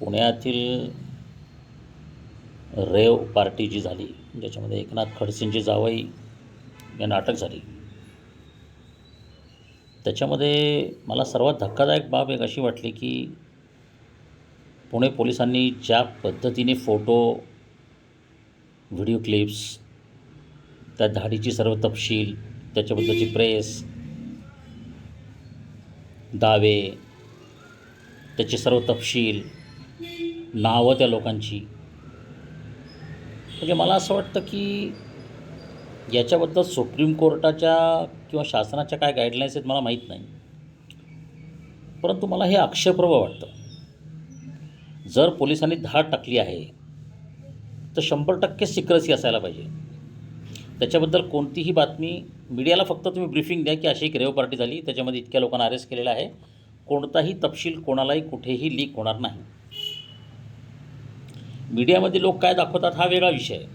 पुण्यातील rave party जी झाली ज्याच्यामध्ये एकनाथ खडसेंची जावई या नाटक झाली. त्याच्यामध्ये मला सर्वात धक्कादायक बाब एक अशी वाटली की पुणे पोलिसांनी ज्या पद्धतीने फोटो व्हिडिओ क्लिप्स त्या धाडीची सर्व तपशील त्याच्याबद्दलची प्रेस दावे त्याचे सर्व तपशील नावं त्या लोकांची. म्हणजे मला असं वाटतं की याच्याबद्दल सुप्रीम कोर्टाच्या किंवा शासनाच्या काय गाईडलाईन्स आहेत मला माहीत नाही. परंतु मला हे आक्षेप्रभ वाटतं. जर पोलिसांनी धाड टाकली आहे तर शंभर टक्के सिक्रसी असायला पाहिजे. त्याच्याबद्दल कोणतीही बातमी मीडियाला फक्त तुम्ही ब्रीफिंग द्या की अशी एक रेव पार्टी झाली त्याच्यामध्ये इतक्या लोकांना अरेस्ट केलेला आहे. कोणताही तपशील कोणालाही कुठेही लीक होणार नाही. मीडियामध्ये लोक काय दाखवतात हा वेगळा विषय. आहे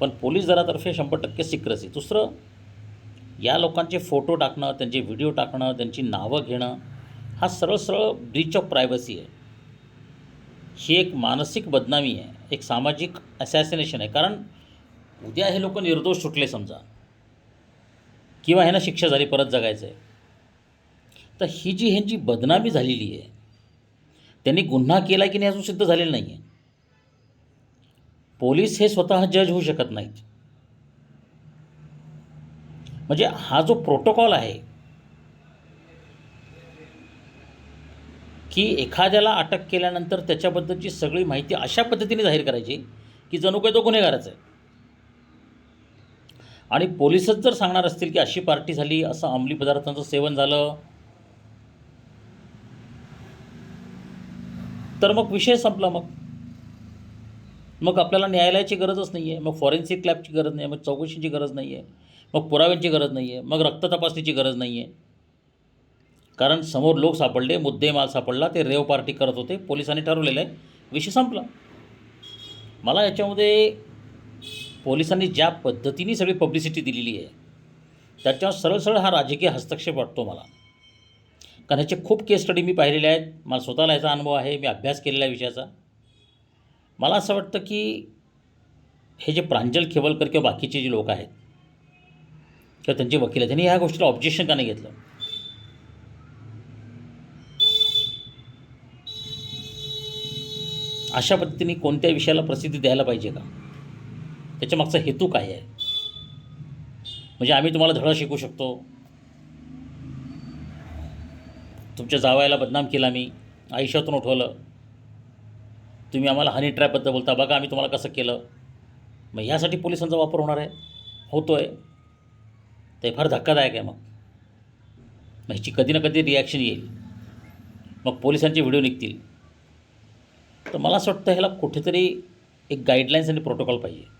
पण पोलीस दलातर्फे शंभर टक्के सिक्रसी दुसरं या लोकांचे फोटो टाकणं त्यांचे व्हिडिओ टाकणं त्यांची नावं घेणं हा सरळ सरळ ब्रीच ऑफ प्रायव्हसी आहे. ही एक मानसिक बदनामी आहे. एक सामाजिक असॅसिनेशन आहे. कारण उद्या हे लोक निर्दोष सुटले समजा. किंवा ह्यांना शिक्षा झाली परत जगायचं आहे तर ही जी ह्यांची बदनामी झालेली आहे त्यांनी गुन्हा केला की नाही अजून सिद्ध झालेलं नाही आहे पोलीस हे स्वतः जज होऊ शकत नाहीत. म्हणजे हा जो प्रोटोकॉल आहे की एखाद्याला अटक केल्यानंतर त्याच्याबद्दलची सगळी माहिती अशा पद्धतीने जाहीर करायची की जणू काही तो गुन्हेगारच आहे. आणि पोलिसच जर सांगणार असतील की अशी पार्टी झाली असं अंमली पदार्थांचं सेवन झालं तर मग विषय संपला मग. मग आपल्याला न्यायालयाची गरजच नाही आहे मग फॉरेन्सिक लॅबची गरज नाही आहे मग चौकशीची गरज नाही आहे मग पुराव्यांची गरज नाही आहे मग रक्त तपासणीची गरज नाही आहे कारण समोर लोक सापडले मुद्देमाल सापडला ते रेव पार्टी करत होते पोलिसांनी ठरवलेलं आहे विषय संपला. मला याच्यामध्ये पोलिसांनी ज्या पद्धतीने सगळी पब्लिसिटी दिलेली आहे त्याच्यावर सरळ सरळ हा राजकीय हस्तक्षेप वाटतो मला. कारण ह्याचे खूप केस स्टडी मी पाहिलेले आहेत मला स्वतःला याचा अनुभव आहे मी अभ्यास केलेला आहे विषयाचा. मला असं वाटतं की हे जे प्रांजल खेवलकर किंवा बाकीचे जे लोक आहेत किंवा त्यांचे वकील आहेत त्यांनी ह्या गोष्टीला ऑब्जेक्शन का नाही घेतलं? अशा पद्धतीने कोणत्या विषयाला प्रसिद्धी द्यायला पाहिजे का? त्याच्यामागचा हेतू काय आहे? म्हणजे आम्ही तुम्हाला धडा शिकू शकतो. तुमच्या जावयाला बदनाम केला मी. आयुष्यातून उठवलं. तुम्ही आम्हाला हनी ट्रॅपबद्दल बोलता बघा आम्ही तुम्हाला कसं केलं. मग ह्यासाठी पोलिसांचा वापर होणार आहे? होतो आहे ते फार धक्कादायक आहे मग. मग ह्याची कधी ना कधी रिॲक्शन येईल. मग पोलिसांचे व्हिडिओ निघतील. तर मला असं वाटतं ह्याला कुठेतरी एक गाईडलाईन्स आणि प्रोटोकॉल पाहिजे.